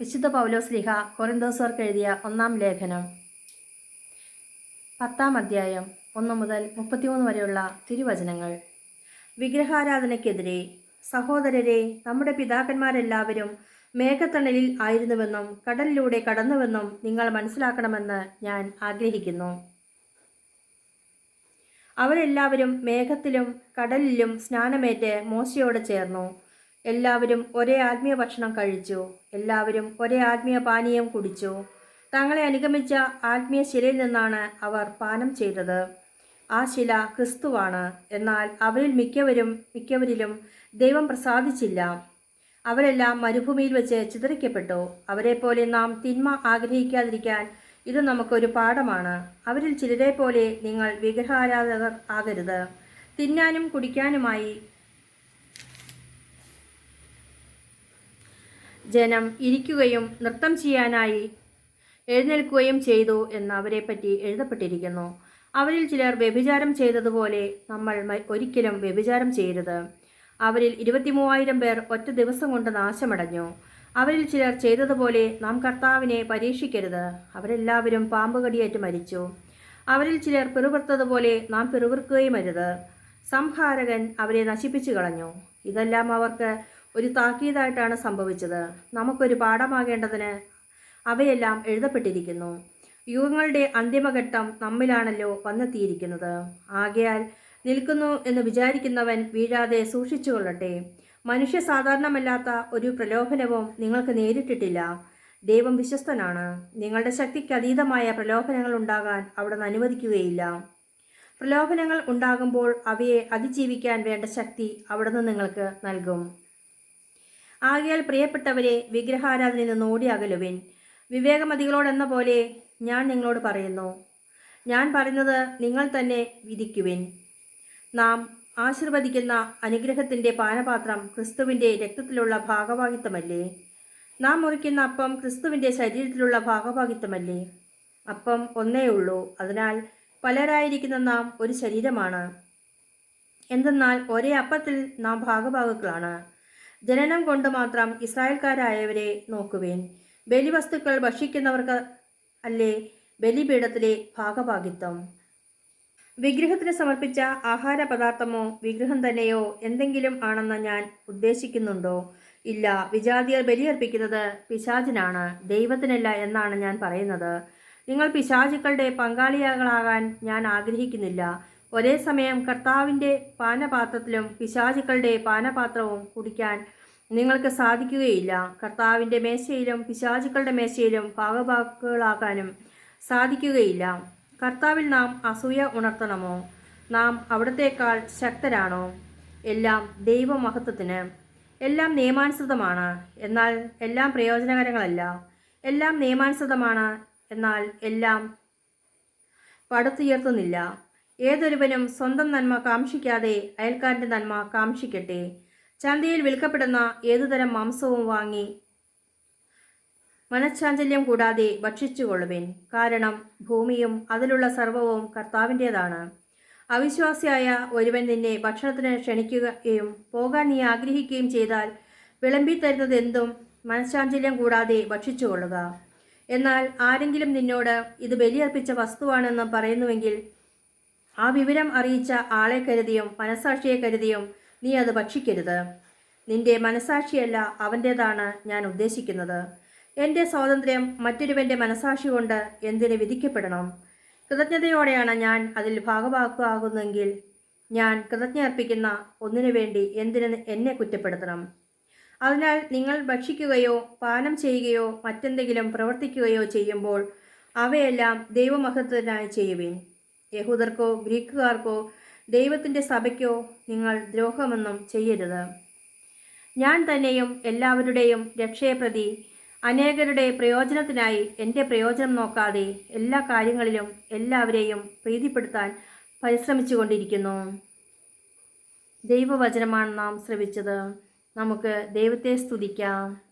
വിശുദ്ധ പൗലോസ്ലിഹ കൊറിന്തോസർക്ക് എഴുതിയ ഒന്നാം ലേഖനം. പത്താം അധ്യായം ഒന്ന് മുതൽ മുപ്പത്തിമൂന്ന് വരെയുള്ള തിരുവചനങ്ങൾ. വിഗ്രഹാരാധനയ്ക്കെതിരെ സഹോദരരെ നമ്മുടെ പിതാക്കന്മാരെല്ലാവരും മേഘത്തണലിൽ ആയിരുന്നുവെന്നും കടലിലൂടെ കടന്നുവെന്നും നിങ്ങൾ മനസ്സിലാക്കണമെന്ന് ഞാൻ ആഗ്രഹിക്കുന്നു. അവരെല്ലാവരും മേഘത്തിലും കടലിലും സ്നാനമേറ്റ് മോശയോട് ചേർന്നു. എല്ലാവരും ഒരേ ആത്മീയ ഭക്ഷണം കഴിച്ചു. എല്ലാവരും ഒരേ ആത്മീയ പാനീയം കുടിച്ചു. തങ്ങളെ അനുഗമിച്ച ആത്മീയ ശിലയിൽ നിന്നാണ് അവർ പാനം ചെയ്തത്. ആ ശില ക്രിസ്തുവാണ്. എന്നാൽ അവരിൽ മിക്കവരും മിക്കവരിലും ദൈവം പ്രസാദിച്ചില്ല. അവരെല്ലാം മരുഭൂമിയിൽ വെച്ച് ചിതറിക്കപ്പെട്ടു. അവരെപ്പോലെ നാം തിന്മ ആഗ്രഹിക്കാതിരിക്കാൻ ഇത് നമുക്കൊരു പാഠമാണ്. അവരിൽ ചിലരെ പോലെ നിങ്ങൾ വിഗ്രഹാരാധകർ ആകരുത്. തിന്നാനും കുടിക്കാനുമായി ജനം ഇരിക്കുകയും നൃത്തം ചെയ്യാനായി എഴുന്നേൽക്കുകയും ചെയ്തു എന്ന് അവരെപ്പറ്റി എഴുതപ്പെട്ടിരിക്കുന്നു. അവരിൽ ചിലർ വ്യഭിചാരം ചെയ്തതുപോലെ നമ്മൾ ഒരിക്കലും വ്യഭിചാരം ചെയ്യരുത്. അവരിൽ ഇരുപത്തിമൂവായിരം പേർ ഒറ്റ ദിവസം കൊണ്ട് നാശമടഞ്ഞു. അവരിൽ ചിലർ ചെയ്തതുപോലെ നാം കർത്താവിനെ പരീക്ഷിക്കരുത്. അവരെല്ലാവരും പാമ്പുകടിയേറ്റ് മരിച്ചു. അവരിൽ ചിലർ പിറുപിറുത്തതുപോലെ നാം പിറുവിറുക്കുകയും അരുത്. സംഹാരകൻ അവരെ നശിപ്പിച്ചു കളഞ്ഞു. ഇതെല്ലാം അവർക്ക് ഒരു താക്കീതായിട്ടാണ് സംഭവിച്ചത്. നമുക്കൊരു പാഠമാകേണ്ടതിന് അവയെല്ലാം എഴുതപ്പെട്ടിരിക്കുന്നു. യുഗങ്ങളുടെ അന്തിമഘട്ടം നമ്മിലാണല്ലോ വന്നെത്തിയിരിക്കുന്നത്. ആകയാൽ നിൽക്കുന്നു എന്ന് വിചാരിക്കുന്നവൻ വീഴാതെ സൂക്ഷിച്ചുകൊള്ളട്ടെ. മനുഷ്യ സാധാരണമല്ലാത്ത ഒരു പ്രലോഭനവും നിങ്ങൾക്ക് നേരിട്ടിട്ടില്ല. ദൈവം വിശ്വസ്തനാണ്. നിങ്ങളുടെ ശക്തിക്ക് അതീതമായ പ്രലോഭനങ്ങൾ ഉണ്ടാകാൻ അവിടുന്ന് അനുവദിക്കുകയില്ല. പ്രലോഭനങ്ങൾ ഉണ്ടാകുമ്പോൾ അവയെ അതിജീവിക്കാൻ വേണ്ട ശക്തി അവിടുന്ന് നിങ്ങൾക്ക് നൽകും. ആകയാൽ പ്രിയപ്പെട്ടവരെ വിഗ്രഹാരാധനയിൽ നിന്ന് ഓടി അകലുവിൻ. വിവേകമതികളോടെന്ന പോലെ ഞാൻ നിങ്ങളോട് പറയുന്നു. ഞാൻ പറയുന്നത് നിങ്ങൾ തന്നെ വിധിക്കുവിൻ. നാം ആശീർവദിക്കുന്ന അനുഗ്രഹത്തിന്റെ പാനപാത്രം ക്രിസ്തുവിന്റെ രക്തത്തിലുള്ള ഭാഗവാഹിത്വമല്ലേ? നാം മുറിക്കുന്ന അപ്പം ക്രിസ്തുവിന്റെ ശരീരത്തിലുള്ള ഭാഗവാഹിത്വമല്ലേ? അപ്പം ഒന്നേ ഉള്ളൂ. അതിനാൽ പലരായിരിക്കുന്ന നാം ഒരു ശരീരമാണ്. എന്തെന്നാൽ ഒരേ അപ്പത്തിൽ നാം ഭാഗഭാഗുക്കളാണ് ജനനം കൊണ്ട് മാത്രം ഇസ്രായേൽക്കാരായവരെ നോക്കുവേൻ. ബലിവസ്തുക്കൾ ഭക്ഷിക്കുന്നവർക്ക് അല്ലേ ബലിപീഠത്തിലെ ഭാഗഭാഗിത്വം? വിഗ്രഹത്തിന് സമർപ്പിച്ച ആഹാര പദാർത്ഥമോ വിഗ്രഹം തന്നെയോ എന്തെങ്കിലും ആണെന്ന് ഞാൻ ഉദ്ദേശിക്കുന്നുണ്ടോ? ഇല്ല വിജാതിയർ ബലിയർപ്പിക്കുന്നത് പിശാചിനാണ് ദൈവത്തിനല്ല എന്നാണ് ഞാൻ പറയുന്നത്. നിങ്ങൾ പിശാചുക്കളുടെ പങ്കാളികളാകാൻ ഞാൻ ആഗ്രഹിക്കുന്നില്ല. ഒരേ സമയം കർത്താവിന്റെ പാനപാത്രത്തിലും പിശാചുക്കളുടെ പാനപാത്രവും കുടിക്കാൻ നിങ്ങൾക്ക് സാധിക്കുകയില്ല. കർത്താവിന്റെ മേശയിലും പിശാചുക്കളുടെ മേശയിലും ഭാഗഭാക്കുകളാകാനും സാധിക്കുകയില്ല. കർത്താവിൽ നാം അസൂയ ഉണർത്തണമോ? നാം അവിടത്തേക്കാൾ ശക്തരാണോ? എല്ലാം ദൈവമഹത്വത്തിന്. എല്ലാം നിയമാനുസൃതമാണ്. എന്നാൽ എല്ലാം പ്രയോജനകരങ്ങളല്ല. എല്ലാം നിയമാനുസൃതമാണ്. എന്നാൽ എല്ലാം പടുത്തുയർത്തുന്നില്ല. ഏതൊരുവനും സ്വന്തം നന്മ കാക്ഷിക്കാതെ അയൽക്കാരന്റെ നന്മ കാക്ഷിക്കട്ടെ. ചന്തയിൽ വിൽക്കപ്പെടുന്ന ഏതുതരം മാംസവും വാങ്ങി മനഃശാഞ്ചല്യം കൂടാതെ ഭക്ഷിച്ചുകൊള്ളുവിൻ. കാരണം ഭൂമിയും അതിലുള്ള സർവവും കർത്താവിന്റേതാണ് അവിശ്വാസിയായ ഒരുവൻ നിന്നെ ഭക്ഷണത്തിന് ക്ഷണിക്കുകയും പോകാൻ നീ ആഗ്രഹിക്കുകയും ചെയ്താൽ വിളമ്പി തരുന്നത് എന്തും മനഃശാഞ്ചല്യം കൂടാതെ ഭക്ഷിച്ചുകൊള്ളുക. എന്നാൽ ആരെങ്കിലും നിന്നോട് ഇത് ബലിയർപ്പിച്ച വസ്തുവാണെന്ന് പറയുന്നുവെങ്കിൽ ആ വിവരം അറിയിച്ച ആളെ കരുതിയും മനസാക്ഷിയെ കരുതിയും നീ അത് ഭക്ഷിക്കരുത്. നിന്റെ മനസാക്ഷിയല്ല അവന്റേതാണ് ഞാൻ ഉദ്ദേശിക്കുന്നത്. എന്റെ സ്വാതന്ത്ര്യം മറ്റൊരുവന്റെ മനസാക്ഷി കൊണ്ട് എന്തിന് വിധിക്കപ്പെടണം? കൃതജ്ഞതയോടെയാണ് ഞാൻ അതിൽ ഭാഗഭാക്കുവാകുന്നെങ്കിൽ ഞാൻ കൃതജ്ഞ അർപ്പിക്കുന്ന ഒന്നിനു വേണ്ടി എന്തിന് എന്നെ കുറ്റപ്പെടുത്തണം? അതിനാൽ നിങ്ങൾ ഭക്ഷിക്കുകയോ പാനം ചെയ്യുകയോ മറ്റെന്തെങ്കിലും പ്രവർത്തിക്കുകയോ ചെയ്യുമ്പോൾ അവയെല്ലാം ദൈവമഹത്വത്തിനായി ചെയ്യുവിൻ. യഹൂദർക്കോ ഗ്രീക്കുകാർക്കോ ദൈവത്തിന്റെ സഭയ്ക്കോ നിങ്ങൾ ദ്രോഹമൊന്നും ചെയ്യരുത്. ഞാൻ തന്നെയും എല്ലാവരുടെയും രക്ഷയപ്രതി അനേകരുടെ പ്രയോജനത്തിനായി എന്റെ പ്രയോജനം നോക്കാതെ എല്ലാ കാര്യങ്ങളിലും എല്ലാവരെയും പ്രീതിപ്പെടുത്താൻ പരിശ്രമിച്ചു കൊണ്ടിരിക്കുന്നു ദൈവവചനമാണ് നാം ശ്രവിച്ചത്. നമുക്ക് ദൈവത്തെ സ്തുതിക്കാം.